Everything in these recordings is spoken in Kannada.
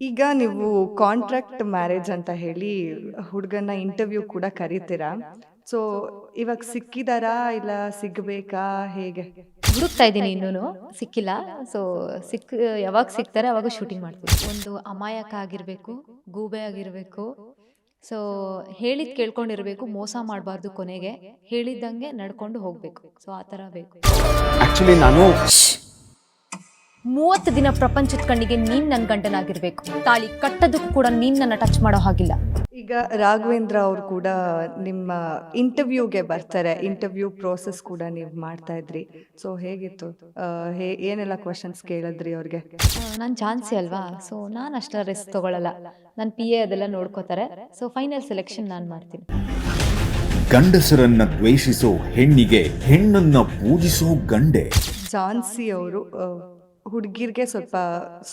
ಈಗ ನೀವು ಕಾಂಟ್ರಾಕ್ಟ್ ಮ್ಯಾರೇಜ್ ಅಂತ ಹೇಳಿ ಹುಡುಗನ ಇಂಟರ್ವ್ಯೂ ಕೂಡ ಕರೀತೀರಾ? ಸೊ ಇವಾಗ ಸಿಕ್ಕಿದಾರಾ ಇಲ್ಲ ಸಿಗ್ಬೇಕಾ ಹೇಗೆ? ಹುಡುಕ್ತಾ ಇದ್ದೀನಿ ಇನ್ನೂ ಸಿಕ್ಕಿಲ್ಲ. ಸೊ ಸಿಕ್ ಯಾವಾಗ ಸಿಗ್ತಾರೆ ಅವಾಗ ಶೂಟಿಂಗ್ ಮಾಡ್ತೀವಿ ಒಂದು ಅಮಾಯಕ ಆಗಿರಬೇಕು ಗೂಬೆ ಆಗಿರಬೇಕು. ಸೊ ಹೇಳಿದ್ ಕೇಳ್ಕೊಂಡಿರ್ಬೇಕು ಮೋಸ ಮಾಡಬಾರ್ದು ಕೊನೆಗೆ. ಹೇಳಿದ್ದಂಗೆ ನಡ್ಕೊಂಡು ಹೋಗ್ಬೇಕು. ಸೊ ಆ ಥರ ಬೇಕು. ಆಕ್ಚುಲಿ ನಾನು ಮೂವತ್ತು ದಿನ ಪ್ರಪಂಚದ ಕಣ್ಣಿಗೆ ನೀನ್ ನನ್ನ ಗಂಡನಾಗಿರ್ಬೇಕು. ತಾಳಿ ಕಟ್ಟೋದಕ್ಕೂ ಕೂಡ ನೀನ್ ನನ್ನ ಟಚ್ ಮಾಡೋ ಹಾಗಿಲ್ಲ. ಈಗ ರಾಘವೇಂದ್ರ ಅವರು ಕೂಡ ನಿಮ್ಮ ಇಂಟರ್ವ್ಯೂಗೆ ಬರ್ತಾರೆ. ಇಂಟರ್ವ್ಯೂ ಪ್ರೋಸೆಸ್ ಕೂಡ ನೀವು ಮಾಡ್ತಾ ಇದ್ರಿ. ಸೊ ಹೇಗಿತ್ತು? ಆ, ಹೇ ಏನೆಲ್ಲ ಕ್ವಶನ್ಸ್ ಕೇಳಿದ್ರಿ ಅವ್ರಿಗೆ? ನಾನು ಝಾನ್ಸಿ ಅಲ್ವಾ? ಸೊ ನಾನು ಅಷ್ಟೇ ರಿಸ್ಕ್ ತಗೊಳ್ಳಲ್ಲ ನನ್ನ ಪಿ ಎ ಅದೆಲ್ಲ ನೋಡ್ಕೋತಾರೆ. ಸೊ ಫೈನಲ್ ಸೆಲೆಕ್ಷನ್ ನಾನು ಮಾಡ್ತೀನಿ. ಗಂಡಸರನ್ನ ದ್ವೇಷಿಸೋ ಹೆಣ್ಣಿಗೆ ಹೆಣ್ಣನ್ನ ಪೂಜಿಸೋ ಗಂಡೆ. ಜಾನ್ಸಿ ಅವರು ಹುಡುಗಿರ್ಗೆ ಸ್ವಲ್ಪ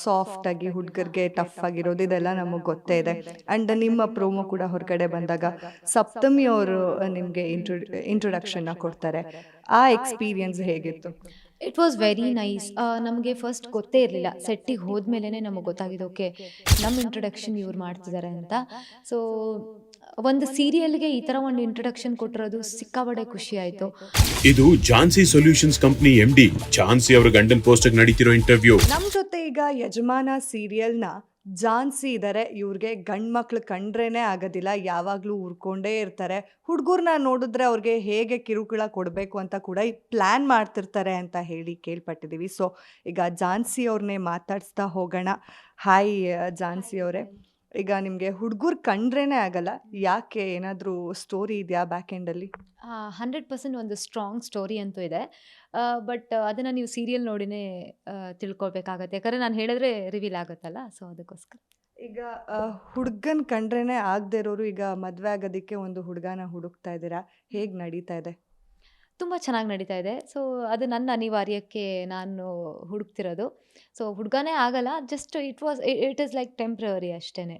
ಸಾಫ್ಟ್ ಆಗಿ ಹುಡುಗರಿಗೆ ಟಫ್ ಆಗಿರೋದು ಇದೆಲ್ಲ ನಮಗೆ ಗೊತ್ತೇ ಇದೆ ಅಂಡ್ ನಿಮ್ಮ ಪ್ರೋಮೋ ಕೂಡ ಹೊರಗಡೆ ಬಂದಾಗ ಸಪ್ತಮಿ ಅವರು ನಿಮಗೆ ಇಂಟ್ರೊ ಇಂಟ್ರೊಡಕ್ಷನ್ ಕೊಡ್ತಾರೆ. ಆ ಎಕ್ಸ್ಪೀರಿಯನ್ಸ್ ಹೇಗಿತ್ತು? ಇಟ್ ವಾಸ್ ವೆರಿ ನೈಸ್ ನಮಗೆ ಫಸ್ಟ್ ಗೊತ್ತೇ ಇರಲಿಲ್ಲ. ಸೆಟ್ಟಿಗೆ ಹೋದ್ಮೇಲೆ ನಮಗೆ ಗೊತ್ತಾಗಿದೆ ಓಕೆ ನಮ್ಮ ಇಂಟ್ರೊಡಕ್ಷನ್ ಇವ್ರು ಮಾಡ್ತಿದ್ದಾರೆ ಅಂತ. ಸೊ ಒಂದು ಸೀರಿಯಲ್ಗೆ ಈ ತರ ಒಂದು ಇಂಟ್ರೊಡಕ್ಷನ್ ಕೊಟ್ಟಿರೋದು ಸಿಕ್ಕಾಬಡೆ ಖುಷಿ ಆಯ್ತು. ಇದು Jhansi solutions company M D Jhansi ಅವರ ಗಂಡನ್ ಪೋಸ್ಟ್ ನಡೀತಿರೋ ಇಂಟರ್ವ್ಯೂ ನಮ್ಮ ಜೊತೆ ಈಗ ಯಜಮಾನ ಸೀರಿಯಲ್ನ ಜಾನ್ಸಿ ಇದ್ದಾರೆ ಇವ್ರಿಗೆ ಗಂಡು ಮಕ್ಳು ಕಂಡ್ರೇನೆ ಆಗೋದಿಲ್ಲ ಯಾವಾಗಲೂ ಉರ್ಕೊಂಡೇ ಇರ್ತಾರೆ. ಹುಡುಗರನ್ನ ನೋಡಿದ್ರೆ ಅವ್ರಿಗೆ ಹೇಗೆ ಕಿರುಕುಳ ಕೊಡಬೇಕು ಅಂತ ಕೂಡ ಪ್ಲ್ಯಾನ್ ಮಾಡ್ತಿರ್ತಾರೆ ಅಂತ ಹೇಳಿ ಕೇಳ್ಪಟ್ಟಿದ್ದೀವಿ ಸೊ ಈಗ ಜಾನ್ಸಿ ಅವ್ರನ್ನೇ ಮಾತಾಡಿಸ್ತಾ ಹೋಗೋಣ. ಹಾಯ್ ಜಾನ್ಸಿ ಅವರೇ. ಈಗ ನಿಮಗೆ ಹುಡುಗರು ಕಂಡ್ರೇನೆ ಆಗಲ್ಲ. ಯಾಕೆ ಏನಾದರೂ ಸ್ಟೋರಿ ಇದೆಯಾ ಬ್ಯಾಕ್ ಎಂಡಲ್ಲಿ ಹಂಡ್ರೆಡ್ ಪರ್ಸೆಂಟ್ ಒಂದು ಸ್ಟ್ರಾಂಗ್ ಸ್ಟೋರಿ ಅಂತೂ ಇದೆ. ಬಟ್ ಅದನ್ನು ನೀವು ಸೀರಿಯಲ್ ನೋಡಿನೇ ತಿಳ್ಕೊಳ್ಬೇಕಾಗತ್ತೆ ಯಾಕಂದರೆ ನಾನು ಹೇಳಿದ್ರೆ ರಿವೀಲ್ ಆಗುತ್ತಲ್ಲ ಸೊ ಅದಕ್ಕೋಸ್ಕರ. ಈಗ ಹುಡುಗನ್ ಕಂಡ್ರೇನೆ ಆಗದೆ ಇರೋರು ಈಗ ಮದುವೆ ಆಗೋದಕ್ಕೆ ಒಂದು ಹುಡುಗನ ಹುಡುಕ್ತಾ ಇದ್ದೀರಾ? ಹೇಗೆ ನಡೀತಾ ಇದೆ? ತುಂಬ ಚೆನ್ನಾಗಿ ನಡೀತಾ ಇದೆ. ಸೊ ಅದು ನನ್ನ ಅನಿವಾರ್ಯಕ್ಕೆ ನಾನು ಹುಡುಕ್ತಿರೋದು. ಸೊ ಹುಡುಗನೇ ಆಗಲ್ಲ just it was it is like temporary ಅಷ್ಟೇ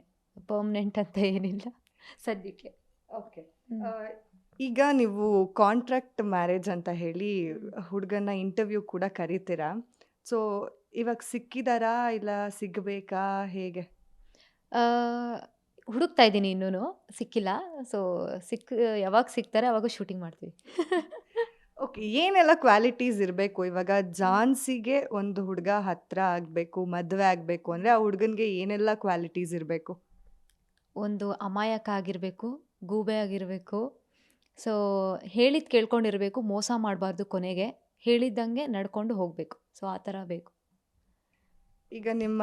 ಪರ್ಮನೆಂಟ್ ಅಂತ ಏನಿಲ್ಲ ಸದ್ಯಕ್ಕೆ. ಓಕೆ ಈಗ ನೀವು ಕಾಂಟ್ರಾಕ್ಟ್ ಮ್ಯಾರೇಜ್ ಅಂತ ಹೇಳಿ ಹುಡುಗನ ಇಂಟರ್ವ್ಯೂ ಕೂಡ ಕರೀತೀರಾ? ಸೊ ಇವಾಗ ಸಿಕ್ಕಿದಾರಾ ಇಲ್ಲ ಸಿಗಬೇಕಾ? ಹೇಗೆ? ಹುಡುಕ್ತಾ ಇದ್ದೀನಿ ಇನ್ನೂ ಸಿಕ್ಕಿಲ್ಲ. ಸೊ ಸಿಕ್ ಯಾವಾಗ ಸಿಗ್ತಾರೆ ಅವಾಗ ಶೂಟಿಂಗ್ ಮಾಡ್ತೀವಿ. ಓಕೆ ಏನೆಲ್ಲ ಕ್ವಾಲಿಟೀಸ್ ಇರಬೇಕು? ಇವಾಗ ಜಾನ್ಸಿಗೆ ಒಂದು ಹುಡುಗ ಹತ್ರ ಆಗಬೇಕು ಮದುವೆ ಆಗಬೇಕು ಅಂದರೆ ಆ ಹುಡುಗನಿಗೆ ಏನೆಲ್ಲ ಕ್ವಾಲಿಟೀಸ್ ಇರಬೇಕು? ಒಂದು ಅಮಾಯಕ ಆಗಿರಬೇಕು ಗೂಬೆ ಆಗಿರಬೇಕು. ಸೊ ಹೇಳಿದ್ ಕೇಳ್ಕೊಂಡಿರಬೇಕು ಮೋಸ ಮಾಡಬಾರ್ದು ಕೊನೆಗೆ. ಹೇಳಿದ್ದಂಗೆ ನಡ್ಕೊಂಡು ಹೋಗಬೇಕು. ಸೊ ಆ ಥರ ಬೇಕು. ಈಗ ನಿಮ್ಮ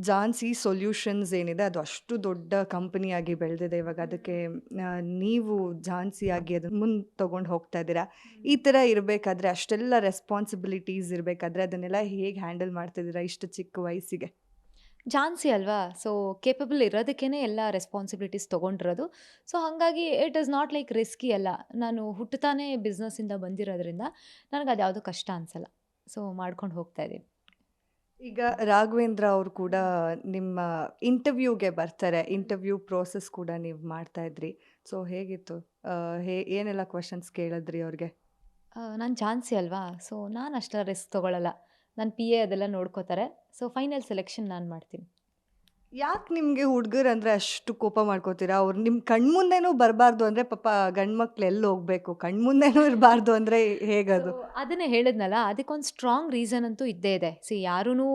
ಜಾನ್ಸಿ ಸೊಲ್ಯೂಷನ್ಸ್ ಏನಿದೆ ಅದು ಅಷ್ಟು ದೊಡ್ಡ ಕಂಪನಿಯಾಗಿ ಬೆಳೆದಿದೆ. ಇವಾಗ ಅದಕ್ಕೆ ಆ, ನೀವು ಜಾನ್ಸಿ ಆಗಿ ಅದನ್ನ ಮುಂದೆ ತೊಗೊಂಡು ಹೋಗ್ತಾ ಇದ್ದೀರಾ? ಈ ಥರ ಇರಬೇಕಾದ್ರೆ ಅಷ್ಟೆಲ್ಲ ರೆಸ್ಪಾನ್ಸಿಬಿಲಿಟೀಸ್ ಇರಬೇಕಾದ್ರೆ ಅದನ್ನೆಲ್ಲ ಹೇಗೆ ಹ್ಯಾಂಡಲ್ ಮಾಡ್ತಿದ್ದೀರಾ ಇಷ್ಟು ಚಿಕ್ಕ ವಯಸ್ಸಿಗೆ? ಜಾನ್ಸಿ ಅಲ್ವಾ? ಸೊ ಕೇಪಬಲ್ ಇರೋದಕ್ಕೇ ಎಲ್ಲ ರೆಸ್ಪಾನ್ಸಿಬಿಲಿಟೀಸ್ ತೊಗೊಂಡಿರೋದು. ಸೊ ಹಾಗಾಗಿ it is not like risky ಅಲ್ಲ. ನಾನು ಹುಟ್ಟುತ್ತಾನೆ ಬಿಸ್ನೆಸ್ಸಿಂದ ಬಂದಿರೋದ್ರಿಂದ ನನಗೆ ಅದು ಯಾವುದೂ ಕಷ್ಟ ಅನಿಸಲ್ಲ. ಸೊ ಮಾಡ್ಕೊಂಡು ಹೋಗ್ತಾ ಇದ್ದೀನಿ. ಈಗ ರಾಘವೇಂದ್ರ ಅವರು ಕೂಡ ನಿಮ್ಮ ಇಂಟರ್ವ್ಯೂಗೆ ಬರ್ತಾರೆ. ಇಂಟರ್ವ್ಯೂ ಪ್ರೋಸೆಸ್ ಕೂಡ ನೀವು ಮಾಡ್ತಾ ಇದ್ರಿ. ಸೊ ಹೇಗಿತ್ತು? ಏನೆಲ್ಲ ಕ್ವಶನ್ಸ್ ಕೇಳಿದ್ರಿ ಅವ್ರಿಗೆ? ನಾನು ಚಾನ್ಸಿ ಅಲ್ವಾ? ಸೊ ನಾನು ಅಷ್ಟೆಲ್ಲ ರಿಸ್ಕ್ ತೊಗೊಳ್ಳಲ್ಲ ನನ್ನ ಪಿ ಎ ಅದೆಲ್ಲ ನೋಡ್ಕೋತಾರೆ. ಸೊ ಫೈನಲ್ ಸೆಲೆಕ್ಷನ್ ನಾನು ಮಾಡ್ತೀನಿ. ಯಾಕೆ ನಿಮಗೆ ಹುಡುಗರು ಅಂದರೆ ಅಷ್ಟು ಕೋಪ ಮಾಡ್ಕೋತೀರಾ? ಅವ್ರು ನಿಮ್ಮ ಕಣ್ಮುಂದೆನೂ ಬರಬಾರ್ದು ಅಂದರೆ ಪಾಪ ಗಂಡು ಮಕ್ಳು ಎಲ್ಲಿ ಹೋಗಬೇಕು? ಕಣ್ಮುಂದೆನೂ ಇರಬಾರ್ದು ಅಂದರೆ ಹೇಗದು? ಅದನ್ನೇ ಹೇಳಿದ್ನಲ್ಲ, ಅದಕ್ಕೊಂದು ಸ್ಟ್ರಾಂಗ್ ರೀಸನ್ ಅಂತೂ ಇದ್ದೇ ಇದೆ. ಸಿ ಯಾರೂ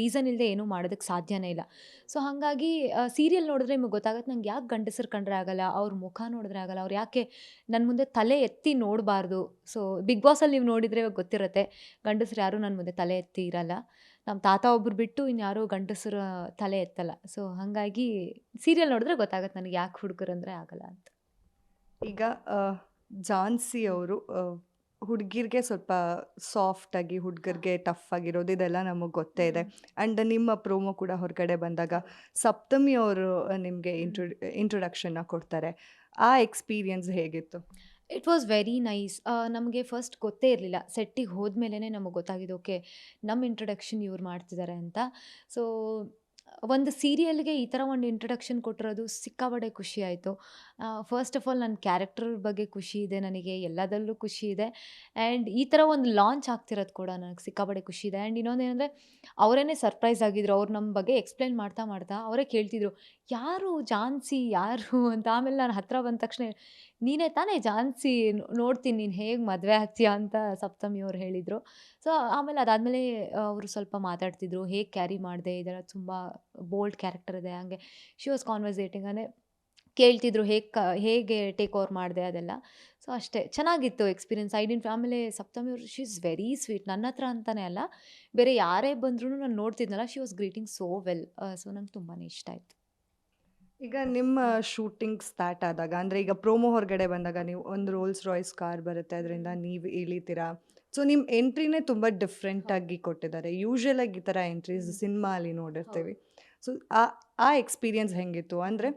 ರೀಸನ್ ಇಲ್ಲದೆ ಏನೂ ಮಾಡೋದಕ್ಕೆ ಸಾಧ್ಯನೇ ಇಲ್ಲ. ಸೊ ಹಾಗಾಗಿ ಸೀರಿಯಲ್ ನೋಡಿದ್ರೆ ನಿಮಗೆ ಗೊತ್ತಾಗುತ್ತೆ, ನಂಗೆ ಯಾಕೆ ಗಂಡಸರು ಕಂಡ್ರೆ ಆಗಲ್ಲ, ಅವ್ರ ಮುಖ ನೋಡಿದ್ರೆ ಆಗಲ್ಲ, ಅವ್ರು ಯಾಕೆ ನನ್ನ ಮುಂದೆ ತಲೆ ಎತ್ತಿ ನೋಡಬಾರ್ದು? ಸೊ ಬಿಗ್ ಬಾಸಲ್ಲಿ ನೀವು ನೋಡಿದರೆ ಗೊತ್ತಿರುತ್ತೆ, ಗಂಡಸರು ಯಾರೂ ನನ್ನ ಮುಂದೆ ತಲೆ ಎತ್ತಿ ಇರಲ್ಲ. ನಮ್ಮ ತಾತ ಒಬ್ರು ಬಿಟ್ಟು ಇನ್ಯಾರೋ ಗಂಡಸರ ತಲೆ ಎತ್ತಲ್ಲ. ಸೊ ಹಾಗಾಗಿ ಸೀರಿಯಲ್ ನೋಡಿದ್ರೆ ಗೊತ್ತಾಗತ್ತೆ ನನಗೆ ಯಾಕೆ ಹುಡುಗರು ಅಂದರೆ ಆಗಲ್ಲ ಅಂತ. ಈಗ ಜಾನ್ಸಿ ಅವರು ಹುಡುಗಿರ್ಗೆ ಸ್ವಲ್ಪ ಸಾಫ್ಟ್ ಆಗಿ ಹುಡುಗರಿಗೆ ಟಫ್ ಆಗಿರೋದು ಇದೆಲ್ಲ ನಮಗೆ ಗೊತ್ತೇ ಇದೆ. ಆ್ಯಂಡ್ ನಿಮ್ಮ ಪ್ರೋಮೋ ಕೂಡ ಹೊರಗಡೆ ಬಂದಾಗ ಸಪ್ತಮಿ ಅವರು ನಿಮಗೆ ಇಂಟ್ರೊ ಇಂಟ್ರೊಡಕ್ಷನ್ನ ಕೊಡ್ತಾರೆ. ಆ ಎಕ್ಸ್ಪೀರಿಯನ್ಸ್ ಹೇಗಿತ್ತು? ಇಟ್ ವಾಸ್ ವೆರಿ ನೈಸ್ ನಮಗೆ ಫಸ್ಟ್ ಗೊತ್ತೇ ಇರಲಿಲ್ಲ ಸೆಟ್ಟಿಗೆ ಹೋದ್ಮೇಲೇ ನಮಗೆ ಗೊತ್ತಾಗಿದೆ ಓಕೆ ನಮ್ಮ ಇಂಟ್ರೊಡಕ್ಷನ್ ಇವ್ರು ಮಾಡ್ತಿದ್ದಾರೆ ಅಂತ ಸೊ ಒಂದು ಸೀರಿಯಲ್‌ಗೆ ಈ ಥರ ಒಂದು ಇಂಟ್ರೊಡಕ್ಷನ್ ಕೊಟ್ಟಿರೋದು ಸಿಕ್ಕಾಬಡೆ ಖುಷಿ ಆಯಿತು. ಫಸ್ಟ್ ಆಫ್ ಆಲ್ ನನ್ನ ಕ್ಯಾರೆಕ್ಟರ್ ಬಗ್ಗೆ ಖುಷಿ ಇದೆ ನನಗೆ, ಎಲ್ಲದರಲ್ಲೂ ಖುಷಿ ಇದೆ. ಆ್ಯಂಡ್ ಈ ಥರ ಒಂದು ಲಾಂಚ್ ಆಗ್ತಿರೋದು ಕೂಡ ನನಗೆ ಸಿಕ್ಕಾಪಟ್ಟೆ ಖುಷಿ ಇದೆ. ಆ್ಯಂಡ್ ಇನ್ನೊಂದೇನೆಂದರೆ ಅವರೇನೆ ಸರ್ಪ್ರೈಸ್ ಆಗಿದ್ರು. ಅವ್ರು ನಮ್ಮ ಬಗ್ಗೆ ಎಕ್ಸ್‌ಪ್ಲೇನ್ ಮಾಡ್ತಾ, ಮಾಡ್ತಾ ಅವರೇ ಕೇಳ್ತಿದ್ರು, "ಯಾರು ಜಾನ್ಸಿ ಯಾರು?" ಅಂತ. ಆಮೇಲೆ ನಾನು ಹತ್ರ ಬಂದ ತಕ್ಷಣ, "ನೀನೇ ತಾನೇ ಜಾನ್ಸಿ ನೋಡ್ತೀನಿ ನೀನು ಹೇಗೆ ಮದುವೆ ಆಗ್ತೀಯಾ?" ಅಂತ ಸಪ್ತಮಿ ಅವ್ರು ಹೇಳಿದರು. ಸೊ ಆಮೇಲೆ ಅದಾದಮೇಲೆ ಅವರು ಸ್ವಲ್ಪ ಮಾತಾಡ್ತಿದ್ರು, "ಹೇಗೆ ಕ್ಯಾರಿ ಮಾಡಿದೆ? ಇದೆಲ್ಲ ತುಂಬ ಬೋಲ್ಡ್ ಕ್ಯಾರೆಕ್ಟರ್ ಇದೆ." ಹಂಗೆ ಶಿ ವಾಸ್ ಕಾನ್ವರ್ಸೇಟಿಂಗ್ ಅಂದರೆ ಕೇಳ್ತಿದ್ರು ಹೇಗೆ ಕ ಹೇಗೆ ಟೇಕ್ ಓವರ್ ಮಾಡಿದೆ ಅದೆಲ್ಲ. ಸೊ ಅಷ್ಟೇ ಚೆನ್ನಾಗಿತ್ತು ಎಕ್ಸ್‌ಪೀರಿಯನ್ಸ್. ಐ ಡಿಂಟ್ ಆಮೇಲೆ ಸಪ್ತಮಿ ಅವರು ಶಿ ಇಸ್ ವೆರಿ ಸ್ವೀಟ್. ನನ್ನ ಹತ್ರ ಅಂತಲೇ ಅಲ್ಲ, ಬೇರೆ ಯಾರೇ ಬಂದ್ರೂ ನಾನು ನೋಡ್ತಿದ್ನಲ್ಲ she was greeting so well. So ನಂಗೆ ತುಂಬಾ ಇಷ್ಟ ಆಯಿತು. ಈಗ ನಿಮ್ಮ ಶೂಟಿಂಗ್ ಸ್ಟಾರ್ಟ್ ಆದಾಗ ಅಂದರೆ ಈಗ ಪ್ರೋಮೋ ಹೊರಗಡೆ ಬಂದಾಗ ನೀವು ಒಂದು ರೋಲ್ಸ್ ರಾಯ್ಸ್ ಕಾರ್ ಬರುತ್ತೆ. ಅದರಿಂದ ನೀವು ಇಳಿತೀರಾ. ಸೊ ನಿಮ್ಮ ಎಂಟ್ರಿನೇ ತುಂಬ ಡಿಫ್ರೆಂಟ್ ಆಗಿ ಕೊಟ್ಟಿದ್ದಾರೆ. ಯೂಶುವಲ್ ಆಗಿ ಈ ಥರ ಎಂಟ್ರೀಸ್ ಸಿನಿಮಾ ಅಲ್ಲಿ ನೋಡಿರ್ತೀವಿ. ಸೊ ಆ ಆ ಎಕ್ಸ್‌ಪೀರಿಯನ್ಸ್ ಹೆಂಗಿತ್ತು? ಅಂದರೆ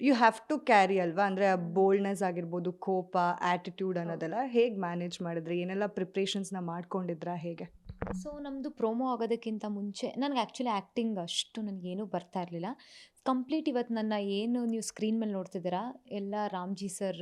ಯು ಹ್ಯಾವ್ ಟು ಕ್ಯಾರಿ ಅಲ್ವಾ? ಅಂದರೆ ಆ ಬೋಲ್ಡ್‌ನೆಸ್ ಆಗಿರ್ಬೋದು, ಕೋಪ, ಆಟಿಟ್ಯೂಡ್ ಅನ್ನೋದೆಲ್ಲ ಹೇಗೆ ಮ್ಯಾನೇಜ್ ಮಾಡಿದ್ರಿ? ಏನೆಲ್ಲ ಪ್ರಿಪ್ರೇಷನ್ಸ್‌ನ ಮಾಡ್ಕೊಂಡಿದ್ರಾ ಹೇಗೆ? ಸೊ ನಮ್ಮದು ಪ್ರೋಮೋ ಆಗೋದಕ್ಕಿಂತ ಮುಂಚೆ ನನಗೆ ಆ್ಯಕ್ಚುಲಿ ಆ್ಯಕ್ಟಿಂಗ್ ಅಷ್ಟು ನನಗೇನೂ ಬರ್ತಾ ಇರಲಿಲ್ಲ. ಕಂಪ್ಲೀಟ್ ಇವತ್ತು ನನ್ನ ಏನು ನೀವು ಸ್ಕ್ರೀನ್ ಮೇಲೆ ನೋಡ್ತಿದ್ದೀರಾ, ಎಲ್ಲ ರಾಮ್‌ಜಿ ಸರ್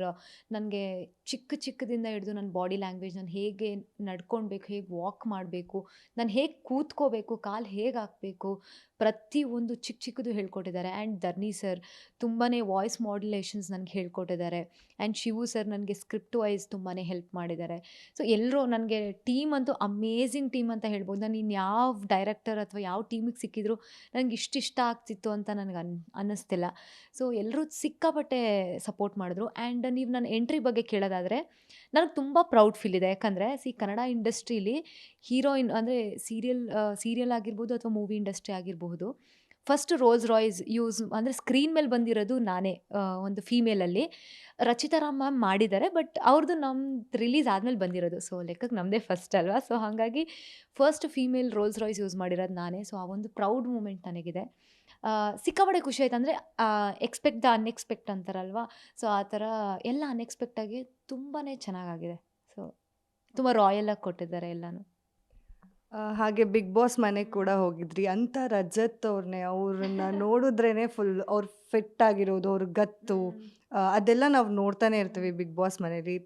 ನನಗೆ ಚಿಕ್ಕ ಚಿಕ್ಕದಿಂದ ಹಿಡಿದು ನನ್ನ ಬಾಡಿ ಲ್ಯಾಂಗ್ವೇಜ್ ನಾನು ಹೇಗೆ ನಡ್ಕೊಳ್ಬೇಕು, ಹೇಗೆ ವಾಕ್ ಮಾಡಬೇಕು, ನಾನು ಹೇಗೆ ಕೂತ್ಕೋಬೇಕು, ಕಾಲು ಹೇಗೆ ಹಾಕಬೇಕು, ಪ್ರತಿಯೊಂದು ಚಿಕ್ಕ ಚಿಕ್ಕದು ಹೇಳ್ಕೊಟ್ಟಿದ್ದಾರೆ. ಆ್ಯಂಡ್ ಧರ್ನಿ ಸರ್ ತುಂಬಾ ವಾಯ್ಸ್ ಮಾಡ್ಯುಲೇಷನ್ಸ್ ನನಗೆ ಹೇಳ್ಕೊಟ್ಟಿದ್ದಾರೆ. ಆ್ಯಂಡ್ ಶಿವು ಸರ್ ನನಗೆ ಸ್ಕ್ರಿಪ್ಟ್ ವೈಸ್ ತುಂಬಾ ಹೆಲ್ಪ್ ಮಾಡಿದ್ದಾರೆ. ಸೊ ಎಲ್ಲರೂ ನನಗೆ ಟೀಮ್ ಅಂತೂ ಅಮೇಝಿಂಗ್ ಟೀಮ್ ಅಂತ ಹೇಳ್ಬೋದು. ನಾನು ಇನ್ಯಾವ ಡೈರೆಕ್ಟರ್ ಅಥವಾ ಯಾವ ಟೀಮಿಗೆ ಸಿಕ್ಕಿದ್ರು ನನಗೆ ಇಷ್ಟು ಇಷ್ಟ ಆಗ್ತಿತ್ತು ಅಂತ ನನಗೆ ಅನ್ನಿಸ್ತಿಲ್ಲ. ಸೊ ಎಲ್ಲರೂ ಸಿಕ್ಕಾಪಟ್ಟೆ ಸಪೋರ್ಟ್ ಮಾಡಿದ್ರು. ಆ್ಯಂಡ್ ನೀವು ನನ್ನ ಎಂಟ್ರಿ ಬಗ್ಗೆ ಕೇಳೋದಾದರೆ ನನಗೆ ತುಂಬ ಪ್ರೌಡ್ ಫೀಲ್ ಇದೆ. ಯಾಕಂದರೆ ಸಿ ಕನ್ನಡ ಇಂಡಸ್ಟ್ರೀಲಿ ಹೀರೋಯಿನ್ ಅಂದರೆ ಸೀರಿಯಲ್ ಸೀರಿಯಲ್ ಆಗಿರ್ಬೋದು ಅಥವಾ ಮೂವಿ ಇಂಡಸ್ಟ್ರಿ ಆಗಿರಬಹುದು. ಫಸ್ಟ್ ರೋಲ್ಸ್ ರಾಯ್ಸ್ ಯೂಸ್ ಅಂದರೆ ಸ್ಕ್ರೀನ್ ಮೇಲೆ ಬಂದಿರೋದು ನಾನೇ ಒಂದು ಫೀಮೇಲಲ್ಲಿ. ರಚಿತಾ ರಾಮ್ ಮ್ಯಾಮ್ ಮಾಡಿದ್ದಾರೆ. ಬಟ್ ಅವ್ರದ್ದು ನಮ್ದು ರಿಲೀಸ್ ಆದಮೇಲೆ ಬಂದಿರೋದು. ಸೊ ಲೆಕ್ಕಕ್ಕೆ ನಮ್ಮದೇ ಫಸ್ಟ್ ಅಲ್ವಾ? ಸೊ ಹಾಗಾಗಿ first female Rolls Royce use ಮಾಡಿರೋದು ನಾನೇ. ಸೊ ಆ ಒಂದು ಪ್ರೌಡ್ ಮೂಮೆಂಟ್ ನನಗಿದೆ. ಸಿಕ್ಕಾಪಟ್ಟೆ ಖುಷಿ ಆಯ್ತು. ಅಂದರೆ ಎಕ್ಸ್‌ಪೆಕ್ಟ್ ದ ಅನ್‌ಎಕ್ಸ್‌ಪೆಕ್ಟ್ ಅಂತಾರಲ್ವಾ? ಸೊ ಆ ಥರ ಎಲ್ಲ ಅನ್ಎಕ್ಸ್ಪೆಕ್ಟಾಗಿ ಆಗಿ ತುಂಬಾನೇ ಚೆನ್ನಾಗಾಗಿದೆ. ಸೊ ತುಂಬ ರಾಯಲ್ ಆಗಿ ಕೊಟ್ಟಿದ್ದಾರೆ ಎಲ್ಲಾನು. ಹಾಗೆ ಬಿಗ್ ಬಾಸ್ ಮನೆಗೆ ಕೂಡ ಹೋಗಿದ್ರಿ. ಅಂತ ರಜತ್ ಅವ್ರನ್ನೇ ಅವ್ರನ್ನ ನೋಡಿದ್ರೇ ಫುಲ್ ಅವ್ರು ಫಿಟ್ ಆಗಿರೋದು, ಅವ್ರ ಗತ್ತು ಅದೆಲ್ಲ ನಾವು ನೋಡ್ತಾನೆ ಇರ್ತೀವಿ ಬಿಗ್ ಬಾಸ್ ಮನೇಲಿ.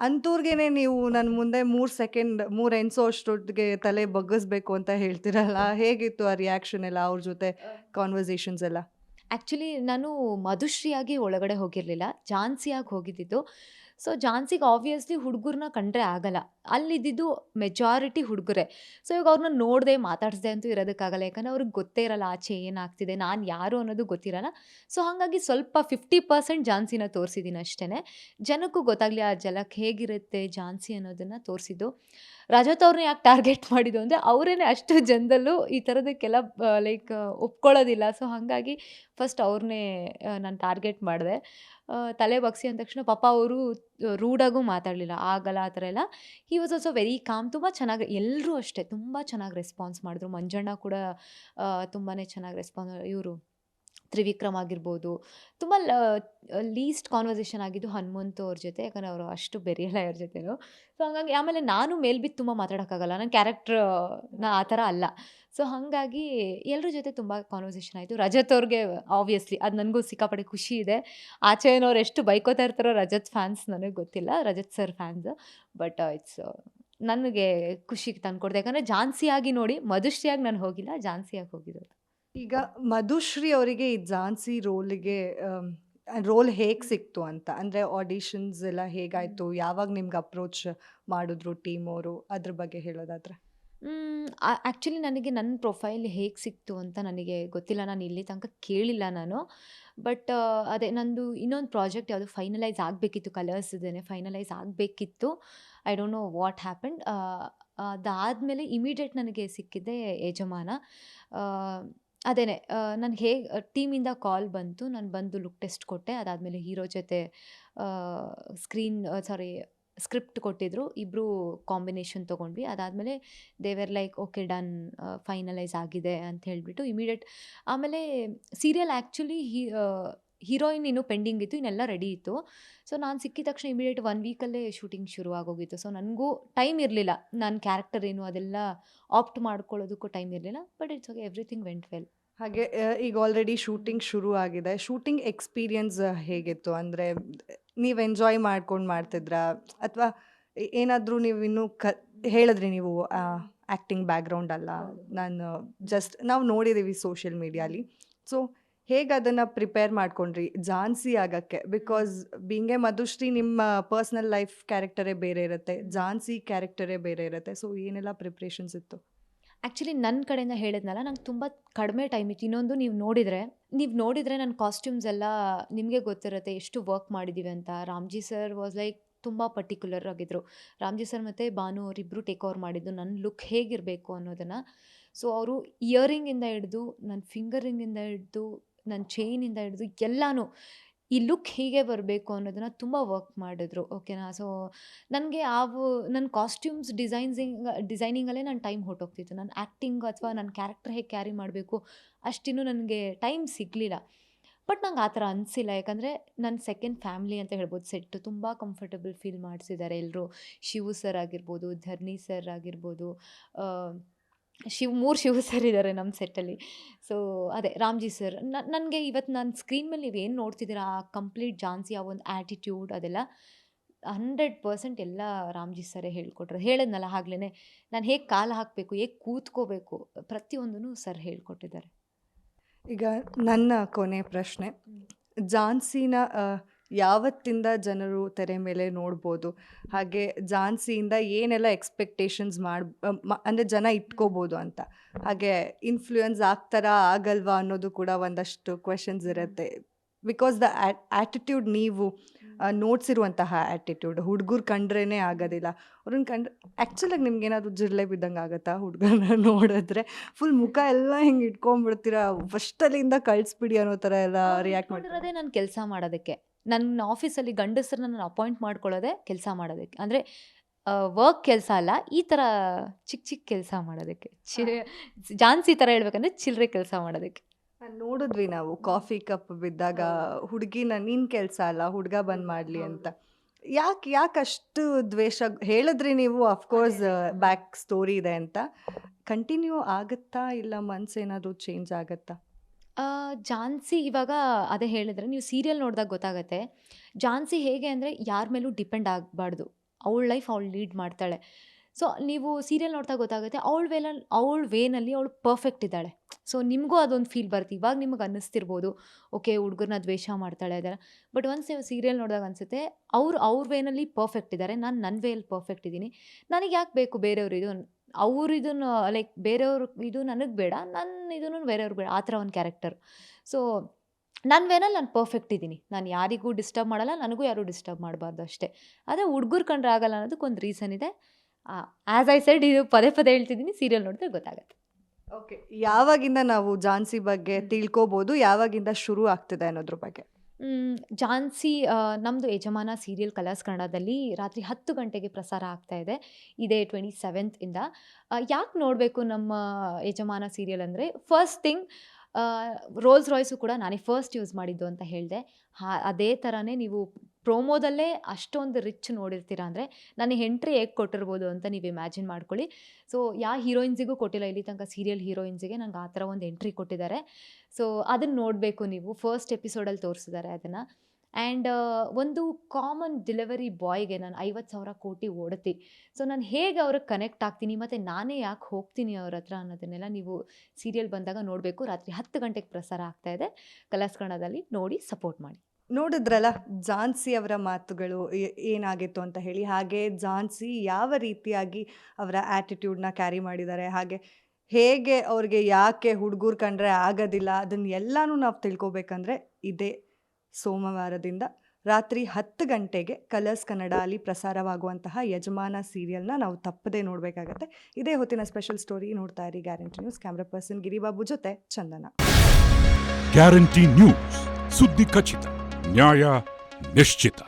ಅ, ಅಂಥವ್ರಿಗೇನೆ ನೀವು ನನ್ನ ಮುಂದೆ ಮೂರು ಸೆಕೆಂಡ್ ಮೂರು ಎಣಿಸೋ ಅಷ್ಟೊತ್ತಿಗೆ ತಲೆ ಬಗ್ಗಿಸ್ಬೇಕು ಅಂತ ಹೇಳ್ತೀರಲ್ಲ, ಹೇಗಿತ್ತು ಆ ರಿಯಾಕ್ಷನ್ ಎಲ್ಲ ಅವ್ರ ಜೊತೆ ಕಾನ್ವರ್ಸೇಷನ್ಸ್ ಎಲ್ಲ? ಆ್ಯಕ್ಚುಲಿ ನಾನು ಮಧುಶ್ರೀಯಾಗಿ ಒಳಗಡೆ ಹೋಗಿರಲಿಲ್ಲ. ಝಾನ್ಸಿಯಾಗಿ ಹೋಗಿದ್ದಿದ್ದು. ಸೊ ಝಾನ್ಸಿಗೆ ಆಬ್ವಿಯಸ್ಲಿ ಹುಡುಗರನ್ನ ಕಂಡ್ರೆ ಆಗಲ್ಲ. ಅಲ್ಲಿದ್ದಿದ್ದು ಮೆಜಾರಿಟಿ ಹುಡುಗರೇ. ಸೊ ಇವಾಗ ಅವ್ರನ್ನ ನೋಡದೆ, ಮಾತಾಡಿಸ್ದೆ ಅಂತೂ ಇರೋದಕ್ಕಾಗಲ್ಲ. ಯಾಕಂದರೆ ಅವ್ರಿಗೆ ಗೊತ್ತೇ ಇರಲ್ಲ ಆಚೆ ಏನಾಗ್ತಿದೆ, ನಾನು ಯಾರು ಅನ್ನೋದು ಗೊತ್ತಿರಲ್ಲ. ಸೊ ಹಾಗಾಗಿ ಸ್ವಲ್ಪ 50% ಝಾನ್ಸಿನ ತೋರಿಸಿದ್ದೀನಿ ಅಷ್ಟೇ ಜನಕ್ಕೂ ಗೊತ್ತಾಗಲಿ ಆ ಜಲಕ್ಕೆ ಹೇಗಿರುತ್ತೆ ಝಾನ್ಸಿ ಅನ್ನೋದನ್ನು ತೋರಿಸಿದ್ದು. ರಜತ್ ಅವ್ರನ್ನ ಯಾಕೆ ಟಾರ್ಗೆಟ್ ಮಾಡಿದ್ದು ಅಂದರೆ ಅವರೇನೆ ಅಷ್ಟು ಜನದಲ್ಲೂ ಈ ಥರದಕ್ಕೆಲ್ಲ ಲೈಕ್ ಒಪ್ಕೊಳ್ಳೋದಿಲ್ಲ. ಸೊ ಹಾಗಾಗಿ ಫಸ್ಟ್ ಅವ್ರನ್ನೇ ನಾನು ಟಾರ್ಗೆಟ್ ಮಾಡಿದೆ. ತಲೆ ಬಗ್ಸಿ ಅಂದ ತಕ್ಷಣ ಪಾಪ ಅವರು ರೂಡಾಗೂ ಮಾತಾಡಲಿಲ್ಲ. ಆಗಲ್ಲ ಆ ಥರ ಎಲ್ಲ. He was also very calm. ತುಂಬ ಚೆನ್ನಾಗಿ ಎಲ್ಲರೂ ಅಷ್ಟೇ ತುಂಬ ಚೆನ್ನಾಗಿ ರೆಸ್ಪಾನ್ಸ್ ಮಾಡಿದ್ರು. ಮಂಜಣ್ಣ ಕೂಡ ತುಂಬಾ ಚೆನ್ನಾಗಿ ರೆಸ್ಪಾನ್ಸ್ ಇವರು ತ್ರಿವಿಕ್ರಮ್ ಆಗಿರ್ಬೋದು. ತುಂಬ ಲೀಸ್ಟ್ ಕಾನ್ವರ್ಸೇಷನ್ ಆಗಿದ್ದು ಹನುಮಂತು ಅವ್ರ ಜೊತೆ. ಯಾಕಂದರೆ ಅವರು ಅಷ್ಟು ಬೆರೆಯಲ್ಲ ಇವ್ರ ಜೊತೆನೂ. ಸೊ ಹಂಗಾಗಿ ಆಮೇಲೆ ನಾನು ಮೇಲ್ಬಿದ್ದು ತುಂಬ ಮಾತಾಡೋಕ್ಕಾಗಲ್ಲ. ನನ್ನ ಕ್ಯಾರೆಕ್ಟ್ರ್ ನಾ ಆ ಥರ ಅಲ್ಲ. ಸೊ ಹಾಗಾಗಿ ಎಲ್ಲರ ಜೊತೆ ತುಂಬ ಕಾನ್ವರ್ಸೇಷನ್ ಆಯಿತು. ರಜತ್ ಅವ್ರಿಗೆ ಆಬ್ವಿಯಸ್ಲಿ ಅದು ನನಗೂ ಸಿಕ್ಕಾಪಟ್ಟೆ ಖುಷಿ ಇದೆ. ಆಚೆನವ್ರು ಎಷ್ಟು ಬೈಕೋತಾ ಇರ್ತಾರೋ ರಜತ್ ಫ್ಯಾನ್ಸ್ ನನಗೆ ಗೊತ್ತಿಲ್ಲ. Rajat sir fans. But it's ನನಗೆ ಖುಷಿಗೆ ತಂದು ತಂದುಕೊಡ್ತು. ಯಾಕಂದರೆ ಜಾನ್ಸಿಯಾಗಿ ನೋಡಿ, ಮಧುಶ್ರೀಯಾಗಿ ನಾನು ಹೋಗಿಲ್ಲ. ಜಾನ್ಸಿಯಾಗಿ ಹೋಗಿರೋದು. ಈಗ ಮಧುಶ್ರೀ ಅವರಿಗೆ ಈ ಝಾನ್ಸಿ ರೋಲಿಗೆ ರೋಲ್ ಹೇಗೆ ಸಿಕ್ತು ಅಂತ? ಅಂದರೆ ಆಡಿಷನ್ಸ್ ಎಲ್ಲ ಹೇಗಾಯಿತು? ಯಾವಾಗ ನಿಮ್ಗೆ ಅಪ್ರೋಚ್ ಮಾಡಿದ್ರು ಟೀಮ್ ಅವರು? ಅದ್ರ ಬಗ್ಗೆ ಹೇಳೋದಾದ್ರೆ? ಆ್ಯಕ್ಚುಲಿ ನನಗೆ ನನ್ನ ಪ್ರೊಫೈಲ್ ಹೇಗೆ ಸಿಕ್ತು ಅಂತ ನನಗೆ ಗೊತ್ತಿಲ್ಲ. ನಾನು ಇಲ್ಲಿ ತನಕ ಕೇಳಿಲ್ಲ ನಾನು. ಬಟ್ ಅದೇ ನಂದು ಇನ್ನೊಂದು ಪ್ರಾಜೆಕ್ಟ್ ಯಾವುದು ಫೈನಲೈಸ್ ಆಗಬೇಕಿತ್ತು ಕಲರ್ಸ್ ಇದ್ದೇನೆ ಫೈನಲೈಸ್ ಆಗಬೇಕಿತ್ತು. I don't know what happened. ಅದಾದಮೇಲೆ ಇಮಿಡಿಯೇಟ್ ನನಗೆ ಸಿಕ್ಕಿದ್ದೇ ಯಜಮಾನ. ಅದೇನೆ ನನಗೆ ಹೇಗೆ ಟೀಮಿಂದ ಕಾಲ್ ಬಂತು. ನಾನು ಬಂದು ಲುಕ್ ಟೆಸ್ಟ್ ಕೊಟ್ಟೆ. ಅದಾದಮೇಲೆ ಹೀರೋ ಜೊತೆ ಸ್ಕ್ರೀನ್ ಸಾರಿ, ಸ್ಕ್ರಿಪ್ಟ್ ಕೊಟ್ಟಿದ್ರು. ಇಬ್ಬರು ಕಾಂಬಿನೇಷನ್ ತೊಗೊಂಡ್ವಿ. ಅದಾದಮೇಲೆ they were like, okay, done finalise ಆಗಿದೆ ಅಂತ ಹೇಳಿಬಿಟ್ಟು ಇಮಿಡಿಯೇಟ್, ಆಮೇಲೆ ಸೀರಿಯಲ್ ಆ್ಯಕ್ಚುಲಿ ಹೀ ಹೀರೋಯಿನ್ ಇನ್ನೂ ಪೆಂಡಿಂಗ್ ಇತ್ತು. ಇನ್ನೆಲ್ಲ ರೆಡಿ ಇತ್ತು. ಸೊ ನಾನು ಸಿಕ್ಕಿದ ತಕ್ಷಣ ಇಮಿಡಿಯೇಟ್ ಒನ್ ವೀಕಲ್ಲೇ ಶೂಟಿಂಗ್ ಶುರು ಆಗೋಗಿತ್ತು. ಸೊ ನನಗೂ ಟೈಮ್ ಇರಲಿಲ್ಲ. ನನ್ನ ಕ್ಯಾರೆಕ್ಟರ್ ಏನು ಅದೆಲ್ಲ ಆಪ್ಟ್ ಮಾಡ್ಕೊಳ್ಳೋದಕ್ಕೂ ಟೈಮ್ ಇರಲಿಲ್ಲ. But it's okay everything went well. ಹಾಗೆ ಈಗ ಆಲ್ರೆಡಿ ಶೂಟಿಂಗ್ ಶುರು ಆಗಿದೆ ಶೂಟಿಂಗ್ ಎಕ್ಸ್ಪೀರಿಯನ್ಸ್ ಹೇಗಿತ್ತು ಅಂದರೆ ನೀವು ಎಂಜಾಯ್ ಮಾಡ್ಕೊಂಡು ಮಾಡ್ತಿದ್ರಾ ಅಥವಾ ಏನಾದರೂ ನೀವು ಇನ್ನೂ ಕ ಹೇಳಿದ್ರಿ ನೀವು ಆ್ಯಕ್ಟಿಂಗ್ ಬ್ಯಾಕ್ಗ್ರೌಂಡ್ ಅಲ್ಲ ನಾನು ಜಸ್ಟ್ ನಾವು ನೋಡಿದ್ದೀವಿ ಸೋಷಿಯಲ್ ಮೀಡಿಯಾಲಿ ಸೊ ಹೇಗೆ ಅದನ್ನು ಪ್ರಿಪೇರ್ ಮಾಡ್ಕೊಂಡ್ರಿ ಝಾನ್ಸಿ ಆಗಕ್ಕೆ? ಬಿಕಾಸ್ ಬೀಂಗೆ ಮಧುಶ್ರೀ ನಿಮ್ಮ ಪರ್ಸ್ನಲ್ ಲೈಫ್ ಕ್ಯಾರೆಕ್ಟರೇ ಬೇರೆ ಇರುತ್ತೆ ಝಾನ್ಸಿ ಕ್ಯಾರೆಕ್ಟರೇ ಬೇರೆ ಇರುತ್ತೆ. ಸೊ ಏನೆಲ್ಲ ಪ್ರಿಪ್ರೇಷನ್ಸ್ ಇತ್ತು? ಆ್ಯಕ್ಚುಲಿ ನನ್ನ ಕಡೆಯಿಂದ ಹೇಳಿದ್ನಲ್ಲ, ನಂಗೆ ತುಂಬ ಕಡಿಮೆ ಟೈಮ್ ಇತ್ತು. ಇನ್ನೊಂದು ನೀವು ನೋಡಿದರೆ ನೀವು ನೋಡಿದರೆ ನನ್ನ ಕಾಸ್ಟ್ಯೂಮ್ಸ್ ಎಲ್ಲ ನಿಮಗೆ ಗೊತ್ತಿರುತ್ತೆ, ಎಷ್ಟು ವರ್ಕ್ ಮಾಡಿದ್ದೀವಿ ಅಂತ. ರಾಮ್ಜಿ ಸರ್ ವಾಸ್ ಲೈಕ್ ತುಂಬ ಪರ್ಟಿಕ್ಯುಲರ್ ಆಗಿದ್ದರು ರಾಮ್ಜಿ ಸರ್ ಮತ್ತು ಭಾನು ಅವರಿಬ್ಬರು ಟೇಕ್ ಓವರ್ ಮಾಡಿದ್ದು ನನ್ನ ಲುಕ್ ಹೇಗಿರಬೇಕು ಅನ್ನೋದನ್ನು. ಸೊ ಅವರು ಇಯರಿಂಗಿಂದ ಹಿಡಿದು ನನ್ನ ಫಿಂಗರಿಂಗಿಂದ ಹಿಡ್ದು ನನ್ನ ಚೈನಿಂದ ಹಿಡಿದು ಎಲ್ಲನೂ ಈ ಲುಕ್ ಹೀಗೆ ಬರಬೇಕು ಅನ್ನೋದನ್ನು ತುಂಬ ವರ್ಕ್ ಮಾಡಿದ್ರು ಓಕೆನಾ ಸೊ ನನಗೆ ಆವು ನನ್ನ ಕಾಸ್ಟ್ಯೂಮ್ಸ್ ಡಿಸೈನ್ಸಿಂಗ್ ಡಿಸೈನಿಂಗಲ್ಲೇ ನಾನು ಟೈಮ್ ಹೊಟ್ಟೋಗ್ತಿತ್ತು ನನ್ನ ಆ್ಯಕ್ಟಿಂಗ್ ಅಥವಾ ನನ್ನ ಕ್ಯಾರೆಕ್ಟರ್ ಹೇಗೆ ಕ್ಯಾರಿ ಮಾಡಬೇಕು ಅಷ್ಟಿನ್ನೂ ನನಗೆ ಟೈಮ್ ಸಿಗಲಿಲ್ಲ. ಬಟ್ ನಂಗೆ ಆ ಥರ ಅನಿಸಿಲ್ಲ. ಯಾಕಂದರೆ ನನ್ನ ಸೆಕೆಂಡ್ ಫ್ಯಾಮಿಲಿ ಅಂತ ಹೇಳ್ಬೋದು ಸೆಟ್ಟು ತುಂಬ ಕಂಫರ್ಟಬಲ್ ಫೀಲ್ ಮಾಡಿಸಿದ್ದಾರೆ ಎಲ್ಲರೂ ಶಿವು ಸರ್ ಆಗಿರ್ಬೋದು ಧರ್ನಿ ಸರ್ ಆಗಿರ್ಬೋದು ಆ, ಶಿವ್ ಮೂರು ಶಿವ ಸರ್ ಇದ್ದಾರೆ ನಮ್ಮ ಸೆಟ್ಟಲ್ಲಿ ಸೊ ಅದೇ ರಾಮ್ಜಿ ಸರ್ ನನಗೆ ಇವತ್ತು ನಾನು ಸ್ಕ್ರೀನ್ ಮೇಲೆ ನೀವು ಏನು ನೋಡ್ತಿದ್ದೀರಾ ಆ ಕಂಪ್ಲೀಟ್ ಜಾನ್ಸಿ ಆ ಒಂದು ಆ್ಯಟಿಟ್ಯೂಡ್ ಅದೆಲ್ಲ ಹಂಡ್ರೆಡ್ ಪರ್ಸೆಂಟ್ ಎಲ್ಲ ರಾಮ್ಜಿ ಸರೇ ಹೇಳ್ಕೊಟ್ರು. ಹೇಳಿದ್ನಲ್ಲ ಆಗ್ಲೇ ನಾನು ಹೇಗೆ ಕಾಲು ಹಾಕಬೇಕು ಹೇಗೆ ಕೂತ್ಕೋಬೇಕು ಪ್ರತಿಯೊಂದೂ ಸರ್ ಹೇಳ್ಕೊಟ್ಟಿದ್ದಾರೆ. ಈಗ ನನ್ನ ಕೊನೆ ಪ್ರಶ್ನೆ. ಝಾನ್ಸಿನ ಆ, ಯಾವತ್ತಿಂದ ಜನರು ತೆರೆ ಮೇಲೆ ನೋಡ್ಬೋದು? ಹಾಗೆ ಝಾನ್ಸಿಯಿಂದ ಏನೆಲ್ಲ ಎಕ್ಸ್ಪೆಕ್ಟೇಷನ್ಸ್ ಮಾಡಿ ಅಂದರೆ ಜನ ಇಟ್ಕೋಬೋದು ಅಂತ. ಹಾಗೆ ಇನ್ಫ್ಲೂಯೆನ್ಸ್ ಆಗ್ತಾರಾ ಆಗಲ್ವಾ ಅನ್ನೋದು ಕೂಡ ಒಂದಷ್ಟು ಕ್ವೆಶನ್ಸ್ ಇರುತ್ತೆ. ಬಿಕಾಸ್ ದ ಆ್ಯಟಿಟ್ಯೂಡ್ ನೀವು ನೋಡ್ಸಿರುವಂತಹ ಆ್ಯಟಿಟ್ಯೂಡ್ ಹುಡುಗರು ಕಂಡ್ರೇ ಆಗೋದಿಲ್ಲ. ಅವ್ರನ್ನ ಕಂಡ್ರೆ ಆ್ಯಕ್ಚುಲಾಗಿ ನಿಮ್ಗೆ ಏನಾದರೂ ಜಿರ್ಲೆ ಬಿದ್ದಂಗೆ ಆಗುತ್ತಾ ಹುಡುಗನ ನೋಡಿದ್ರೆ? ಫುಲ್ ಮುಖ ಎಲ್ಲ ಹಿಂಗೆ ಇಟ್ಕೊಂಡ್ಬಿಡ್ತೀರಾ? ಫಸ್ಟಲ್ಲಿಂದ ಕಳಿಸ್ಬಿಡಿ ಅನ್ನೋ ಥರ ಎಲ್ಲ ರಿಯಾಕ್ಟ್ ಮಾಡಿರೋದೇ ನಾನು ಕೆಲಸ ಮಾಡೋದಕ್ಕೆ. ನನ್ನ ಆಫೀಸಲ್ಲಿ ಗಂಡಸರನ್ನ ನಾನು ಅಪಾಯಿಂಟ್ ಮಾಡ್ಕೊಳ್ಳೋದೆ ಕೆಲಸ ಮಾಡೋದಕ್ಕೆ. ಅಂದರೆ ವರ್ಕ್ ಕೆಲಸ ಅಲ್ಲ ಈ ಥರ ಚಿಕ್ಕ ಚಿಕ್ಕ ಕೆಲಸ ಮಾಡೋದಕ್ಕೆ. ಚಿ ಜಾನ್ಸಿ ಥರ ಹೇಳ್ಬೇಕಂದ್ರೆ ಚಿಲ್ಲರೆ ಕೆಲಸ ಮಾಡೋದಕ್ಕೆ. ನೋಡಿದ್ವಿ ನಾವು ಕಾಫಿ ಕಪ್ ಬಿದ್ದಾಗ ಹುಡುಗಿನ ನಿನ್ ಕೆಲಸ ಅಲ್ಲ ಹುಡುಗ ಬಂದ್ ಮಾಡ್ಲಿ ಅಂತ. ಯಾಕೆ ಯಾಕೆ ಅಷ್ಟು ದ್ವೇಷ? ಹೇಳಿದ್ರಿ ನೀವು ಅಫ್ಕೋರ್ಸ್ ಬ್ಯಾಕ್ ಸ್ಟೋರಿ ಇದೆ ಅಂತ. ಕಂಟಿನ್ಯೂ ಆಗುತ್ತಾ ಇಲ್ಲ ಮನ್ಸೇನಾದ್ರೂ ಚೇಂಜ್ ಆಗುತ್ತಾ? ಆ, ಝಾನ್ಸಿ ಇವಾಗ ಅದೇ ಹೇಳಿದ್ರೆ ನೀವು ಸೀರಿಯಲ್ ನೋಡಿದಾಗ ಗೊತ್ತಾಗತ್ತೆ. ಝಾನ್ಸಿ ಹೇಗೆ ಅಂದರೆ ಯಾರ ಮೇಲೂ ಡಿಪೆಂಡ್ ಆಗಬಾರ್ದು. ಅವಳ ಲೈಫ್ ಅವಳು ಲೀಡ್ ಮಾಡ್ತಾಳೆ. ಸೊ ನೀವು ಸೀರಿಯಲ್ ನೋಡ್ತಾ ಗೊತ್ತಾಗುತ್ತೆ ಅವಳ ವೇಲ ಅವಳ ವೇನಲ್ಲಿ ಅವಳು ಪರ್ಫೆಕ್ಟ್ ಇದ್ದಾಳೆ. ಸೊ ನಿಮಗೂ ಅದೊಂದು ಫೀಲ್ ಬರುತ್ತೆ. ಇವಾಗ ನಿಮಗೆ ಅನ್ನಿಸ್ತಿರ್ಬೋದು ಓಕೆ ಹುಡುಗರನ್ನ ದ್ವೇಷ ಮಾಡ್ತಾಳೆ ಅದರ ಬಟ್ ಒನ್ಸ್ ನೀವು ಸೀರಿಯಲ್ ನೋಡಿದಾಗ ಅನಿಸುತ್ತೆ ಅವ್ರು ಅವ್ರ ವೇನಲ್ಲಿ ಪರ್ಫೆಕ್ಟ್ ಇದ್ದಾರೆ ನಾನು ನನ್ನ ವೇಯಲ್ಲಿ ಪರ್ಫೆಕ್ಟ್ ಇದ್ದೀನಿ. ನನಗೆ ಯಾಕೆ ಬೇಕು ಬೇರೆಯವರು ಅವ್ರು ಇದನ್ನು ಲೈಕ್ ಬೇರೆಯವ್ರ ಇದು ನನಗೆ ಬೇಡ ನನ್ನ ಇದನ್ನು ಬೇರೆಯವ್ರಿಗೆ ಬೇಡ, ಆ ಥರ ಒಂದು ಕ್ಯಾರೆಕ್ಟರ್ ಸೊ ನನ್ನ ವೇನಲ್ಲಿ ನಾನು ಪರ್ಫೆಕ್ಟ್ ಇದ್ದೀನಿ. ನಾನು ಯಾರಿಗೂ ಡಿಸ್ಟರ್ಬ್ ಮಾಡಲ್ಲ, ನನಗೂ ಯಾರೂ ಡಿಸ್ಟರ್ಬ್ ಮಾಡಬಾರ್ದು ಅಷ್ಟೇ. ಆದರೆ ಹುಡುಗರು ಕಂಡ್ರೆ ಆಗಲ್ಲ ಅನ್ನೋದಕ್ಕೆ ಒಂದು ರೀಸನ್ ಇದೆ. ಆ್ಯಸ್ ಐ ಸೆಡ್ ಇದು ಪದೇ ಪದೇ ಹೇಳ್ತಿದ್ದೀನಿ ಸೀರಿಯಲ್ ನೋಡಿದ್ರೆ ಗೊತ್ತಾಗುತ್ತೆ. ಓಕೆ ಯಾವಾಗಿಂದ ನಾವು ಜಾನ್ಸಿ ಬಗ್ಗೆ ತಿಳ್ಕೊಬೋದು, ಯಾವಾಗಿಂದ ಶುರು ಆಗ್ತಿದೆ ಅನ್ನೋದ್ರ ಬಗ್ಗೆ? ಮ್, ಝಾನ್ಸಿ ನಮ್ಮದು ಯಜಮಾನ ಸೀರಿಯಲ್ ಕಲರ್ಸ್ ಕನ್ನಡದಲ್ಲಿ ರಾತ್ರಿ ಹತ್ತು ಗಂಟೆಗೆ ಪ್ರಸಾರ ಆಗ್ತಾ ಇದೆ. ಇದೇ ಟ್ವೆಂಟಿ ಸೆವೆಂತ್ ಇಂದ. ಯಾಕೆ ನೋಡಬೇಕು ನಮ್ಮ ಯಜಮಾನ ಸೀರಿಯಲ್ ಅಂದರೆ ಫಸ್ಟ್ ಥಿಂಗ್ ರೋಲ್ಸ್ ರಾಯ್ಸು ಕೂಡ ನಾನೇ ಫಸ್ಟ್ ಯೂಸ್ ಮಾಡಿದ್ದು ಅಂತ ಹೇಳಿದೆ. ಹಾ ಅದೇ ಥರನೇ ನೀವು ಪ್ರೋಮೋದಲ್ಲೇ ಅಷ್ಟೊಂದು ರಿಚ್ ನೋಡಿರ್ತೀರ ಅಂದರೆ ನನಗೆ ಎಂಟ್ರಿ ಹೇಗೆ ಕೊಟ್ಟಿರ್ಬೋದು ಅಂತ ನೀವು ಇಮ್ಯಾಜಿನ್ ಮಾಡ್ಕೊಳ್ಳಿ. ಸೊ ಯಾವ ಹೀರೋಯಿನ್ಸಿಗೂ ಕೊಟ್ಟಿಲ್ಲ, ಇಲ್ಲಿ ತನಕ ಸೀರಿಯಲ್ ಹೀರೋಯಿನ್ಸಿಗೆ ನಂಗೆ ಆ ಥರ ಒಂದು ಎಂಟ್ರಿ ಕೊಟ್ಟಿದ್ದಾರೆ. ಸೊ, ಅದನ್ನು ನೋಡಬೇಕು ನೀವು, ಫಸ್ಟ್ ಎಪಿಸೋಡಲ್ಲಿ ತೋರಿಸಿದ್ದಾರೆ ಅದನ್ನು. ಆ್ಯಂಡ್ ಒಂದು ಕಾಮನ್ ಡೆಲಿವರಿ ಬಾಯ್ಗೆ ನಾನು ಐವತ್ತು ಸಾವಿರ ಕೋಟಿ ಓಡತಿ. ಸೊ, ನಾನು ಹೇಗೆ ಅವ್ರಿಗೆ ಕನೆಕ್ಟ್ ಆಗ್ತೀನಿ, ಮತ್ತು ನಾನೇ ಯಾಕೆ ಹೋಗ್ತೀನಿ ಅವ್ರ ಹತ್ರ ಅನ್ನೋದನ್ನೆಲ್ಲ ನೀವು ಸೀರಿಯಲ್ ಬಂದಾಗ ನೋಡಬೇಕು. ರಾತ್ರಿ ಹತ್ತು ಗಂಟೆಗೆ ಪ್ರಸಾರ ಆಗ್ತಾಯಿದೆ ಕಲರ್ಸ್ ಕನ್ನಡದಲ್ಲಿ ನೋಡಿ, ಸಪೋರ್ಟ್ ಮಾಡಿ. ನೋಡಿದ್ರಲ್ಲ ಝಾನ್ಸಿ ಅವರ ಮಾತುಗಳು ಏನಾಗಿತ್ತು ಅಂತ ಹೇಳಿ, ಹಾಗೆ ಝಾನ್ಸಿ ಯಾವ ರೀತಿಯಾಗಿ ಅವರ ಆ್ಯಟಿಟ್ಯೂಡ್ನ ಕ್ಯಾರಿ ಮಾಡಿದ್ದಾರೆ, ಹಾಗೆ ಹೇಗೆ ಅವ್ರಿಗೆ ಯಾಕೆ ಹುಡುಗರು ಕಂಡ್ರೆ ಆಗೋದಿಲ್ಲ ಅದನ್ನು ಎಲ್ಲನೂ ನಾವು ತಿಳ್ಕೊಬೇಕಂದ್ರೆ ಇದೇ ಸೋಮವಾರದಿಂದ ರಾತ್ರಿ ಹತ್ತು ಗಂಟೆಗೆ ಕಲರ್ಸ್ ಕನ್ನಡ ಅಲ್ಲಿ ಪ್ರಸಾರವಾಗುವಂತಹ ಯಜಮಾನ ಸೀರಿಯಲ್ನ ನಾವು ತಪ್ಪದೇ ನೋಡಬೇಕಾಗತ್ತೆ. ಇದೇ ಹೊತ್ತಿನ ಸ್ಪೆಷಲ್ ಸ್ಟೋರಿ ನೋಡ್ತಾ ಇರಿ guarantee news camera person Giribabu ಜೊತೆ ಚಂದನ. ಗ್ಯಾರಂಟಿ ನ್ಯೂಸ್ ಸುದ್ದಿ ಖಚಿತ. няя Мещита.